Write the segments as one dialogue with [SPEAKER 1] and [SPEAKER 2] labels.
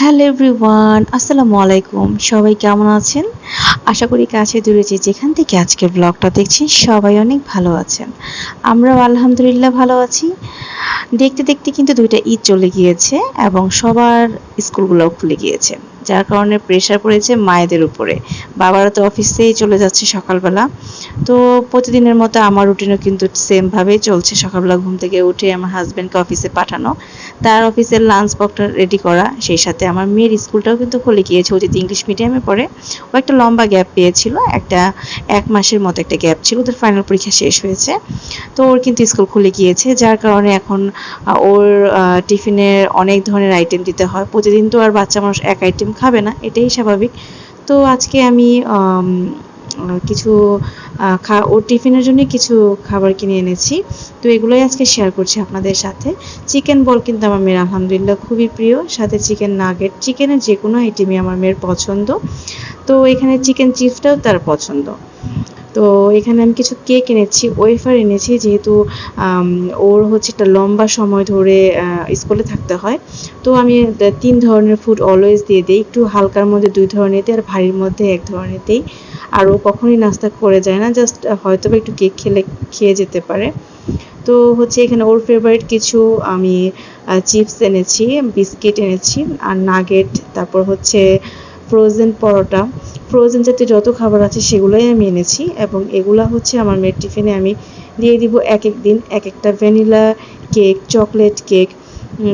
[SPEAKER 1] Hello everyone আসসালামু আলাইকুম সবাই কেমন আছেন? আশা করি কাছে দূরে যে যেখান থেকে আজকের ব্লগটা দেখছেন, সবাই অনেক ভালো আছেন। আমরাও আলহামদুলিল্লাহ ভালো আছি। দেখতে দেখতে কিন্তু দুইটা ঈদ চলে গিয়েছে এবং সবার স্কুলগুলোও খুলে গিয়েছে, যার কারণে প্রেশার পড়েছে মায়েদের উপরে। বাবারা তো অফিসেই চলে যাচ্ছে সকালবেলা। তো প্রতিদিনের মতো আমার রুটিনও কিন্তু সেমভাবেই চলছে। সকালবেলা ঘুম থেকে উঠে আমার হাজব্যান্ডকে অফিসে পাঠানো। তার অফিসের লাঞ্চ বক্সটা রেডি করা, সেই সাথে আমার মেয়ের স্কুলটাও কিন্তু খুলে গিয়েছে। যদি ইংলিশ মিডিয়ামে পড়ে, ও একটা লম্বা গ্যাপ পেয়েছিল, একটা এক মাসের মতো একটা গ্যাপ ছিল, ওদের ফাইনাল পরীক্ষা শেষ হয়েছে। তো ওর কিন্তু স্কুল খুলে গিয়েছে, যার কারণে এখন ওর টিফিনের অনেক ধরনের আইটেম দিতে হয়। প্রতিদিন তো আর বাচ্চা মানুষ এক আইটেম খাবে না, এটাই স্বাভাবিক। তো আজকে আমি কিছু খা, ওর টিফিনের জন্য কিছু খাবার কিনে এনেছি। তো এগুলোই আজকে শেয়ার করছি আপনাদের সাথে। চিকেন বল কিন্তু আমার মেয়ের আলহামদুলিল্লাহ খুবই প্রিয়। সাথে চিকেন নাগেট চিকেনের যে কোনো আইটেমই আমার মেয়ের পছন্দ। তো এখানে চিকেন চিপসটাও তার পছন্দ। তো এখানে আমি কিছু কেক এনেছি ওয়েফার এনেছি, যেহেতু ওর হচ্ছে একটা লম্বা সময় ধরে স্কুলে থাকতে হয়। তো আমি তিন ধরনের ফুড অলওয়েজ দিয়ে দিই। একটু হালকার মধ্যে দুই ধরনের দিই আর ভারীর মধ্যে এক ধরনের দিই আর ও কখনোই নাস্তা করে যায় না জাস্ট হয়তো একটু কেক খেলে, খেয়ে যেতে পারে। তো হচ্ছে এখানে ওর ফেভারিট কিছু আমি চিপস এনেছি বিস্কিট এনেছি, আর নাগেট তারপর হচ্ছে ফ্রোজেন পরোটা। ফ্রোজেন জাতীয় যত খাবার আছে সেগুলোই আমি এনেছি এবং এগুলা হচ্ছে আমার মেয়ের টিফিনে আমি দিয়ে দিব এক এক দিন, এক একটা ভ্যানিলা কেক চকলেট কেক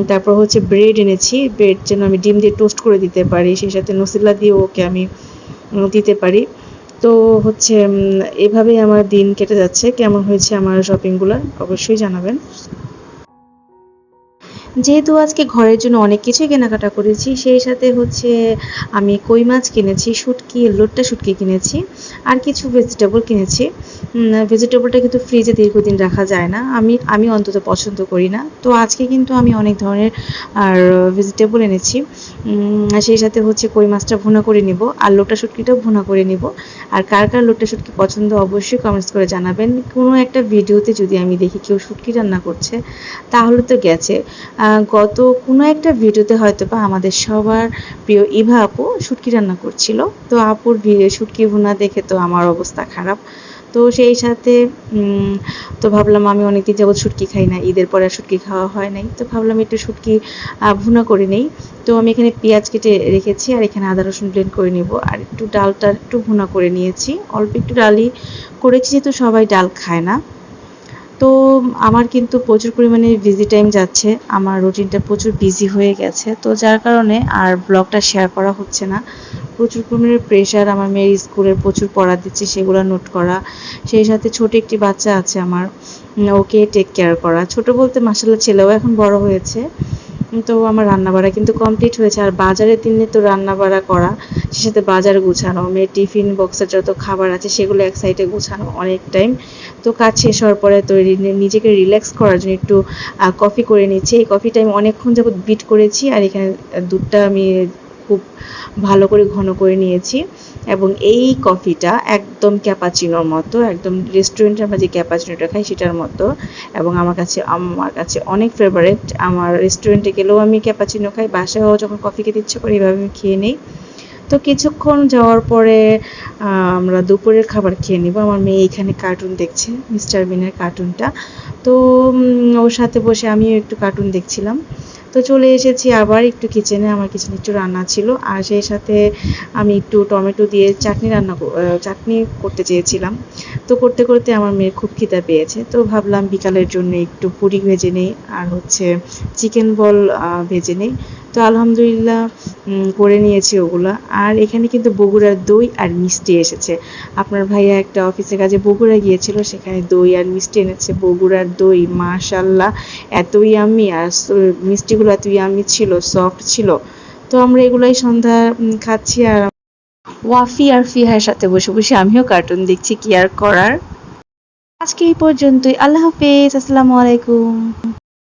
[SPEAKER 1] তারপর হচ্ছে ব্রেড এনেছি। ব্রেড যেন আমি ডিম দিয়ে টোস্ট করে দিতে পারি, সেই সাথে নসিলা দিয়ে ওকে আমি দিতে পারি। তো হচ্ছে এভাবেই আমার দিন কেটে যাচ্ছে। কেমন হয়েছে আমার শপিংগুলো অবশ্যই জানাবেন। যেহেতু আজকে ঘরের জন্য অনেক কিছুই কেনাকাটা করেছি, সেই সাথে হচ্ছে আমি কই মাছ কিনেছি, শুটকি, লোট্টা শুটকি কিনেছি, আর কিছু ভেজিটেবল কিনেছি। ভেজিটেবলটা কিন্তু ফ্রিজে দীর্ঘদিন রাখা যায় না। আমি আমি অন্তত পছন্দ করি না। তো আজকে কিন্তু আমি অনেক ধরনের, আর ভেজিটেবল এনেছি। সেই সাথে হচ্ছে কই মাছটা ভুনা করে নিব, আর লোটা শুটকিটাও ভুনা করে নিব। আর কার কার লোটা শুটকি পছন্দ অবশ্যই কমেন্টস করে জানাবেন। কোনো একটা ভিডিওতে যদি আমি দেখি কেউ শুটকি রান্না করছে, তাহলে তো গেছে। গত কোনো একটা ভিডিওতে হয়তো বা আমাদের সবার প্রিয় ইভা আপু শুটকি রান্না করছিল। তো আপুর শুটকি ভুনা দেখে তো আমার অবস্থা খারাপ। তো সেই সাথে তো ভাবলাম আমি অনেকদিন যাবত শুটকি খাই না, ঈদের পরে আর শুটকি খাওয়া হয় নাই। তো ভাবলাম একটু শুটকি ভুনা করে নেই। তো আমি এখানে পেঁয়াজ কেটে রেখেছি আর এখানে আদা রসুন ব্লেন্ড করে নিব। আর একটু ডালটা একটু ভুনা করে নিয়েছি। অল্প একটু ডালই করেছি, যেহেতু সবাই ডাল খায় না। তো আমার কিন্তু প্রচুর পরিমাণে বিজি টাইম যাচ্ছে। আমার রুটিনটা প্রচুর বিজি হয়ে গেছে। তো যার কারণে আর ব্লগটা শেয়ার করা হচ্ছে না। প্রচুর পরিমাণে প্রেশার আমার মেয়ের স্কুলের প্রচুর পড়া দিচ্ছে, সেগুলো নোট করা। সেই সাথে ছোট একটি বাচ্চা আছে আমার। ওকে টেক কেয়ার করা। ছোট বলতে মাসাল্লাহ ছেলেও এখন বড় হয়েছে। তো আমার রান্না বাড়া কিন্তু কমপ্লিট হয়েছে। আর বাজারের দিনে তো রান্না বাড়া করা, সে সাথে বাজার গুছানো, মেয়ের টিফিন বক্সের যত খাবার আছে, সেগুলো এক সাইডে গুছানো অনেক টাইম তো কাজ শেষ হওয়ার পরে তো নিজেকে রিল্যাক্স করার জন্য একটু কফি করে নিচ্ছি। এই কফিটা আমি অনেকক্ষণ যাবত বিট করেছি আর এখানে দুধটা আমি খুব ভালো করে ঘন করে নিয়েছি। এবং এই কফিটা একদম ক্যাপাচিনোর মতো, একদম রেস্টুরেন্টে আমরা যে ক্যাপাচিনোটা খাই সেটার মতো। এবং আমার কাছে আমার কাছে অনেক ফেভারেট আমার রেস্টুরেন্টে গেলেও আমি ক্যাপাচিনো খাই, বাসায়ও যখন কফি খেতে ইচ্ছে করে এভাবে আমি খেয়ে নিই। তো কিছুক্ষণ যাওয়ার পরে আমরা দুপুরের খাবার খেয়ে নিব। আমার মেয়ে এখানে কার্টুন দেখছে মিস্টার বিনের কার্টুনটা তো ওর সাথে বসে আমিও একটু কার্টুন দেখছিলাম। তো চলে এসেছি আবার একটু কিচেনে আমার কিচেনে একটু রান্না ছিল। আর সেই সাথে আমি একটু টমেটো দিয়ে চাটনি রান্না চাটনি করতে চেয়েছিলাম। তো করতে করতে আমার মেয়ের খুব খিদা পেয়েছে। তো ভাবলাম বিকালের জন্য একটু পুরি ভেজে নেই, আর হচ্ছে চিকেন বল ভেজে নেই। তো আলহামদুলিল্লাহ করে নিয়েছি ওগুলো। আর এখানে কিন্তু বগুড়ার দই আর মিষ্টি এসেছে। আপনার ভাইয়া একটা অফিসের কাজে বগুড়া গিয়েছিল, সেখানে দই আর মিষ্টি এনেছে। বগুড়ার দই মাশাল্লাহ এতই আমি আর মিষ্টিগুলো এতই আমি ছিল সফট ছিল। তো আমরা এগুলাই সন্ধ্যা খাচ্ছি আর ওয়াফি আর ফিহার সাথে বসে বসে আমিও কার্টুন দেখছি কি আর করার। আজকে এই পর্যন্তই। আল্লাহ হাফেজ। আসসালামু আলাইকুম।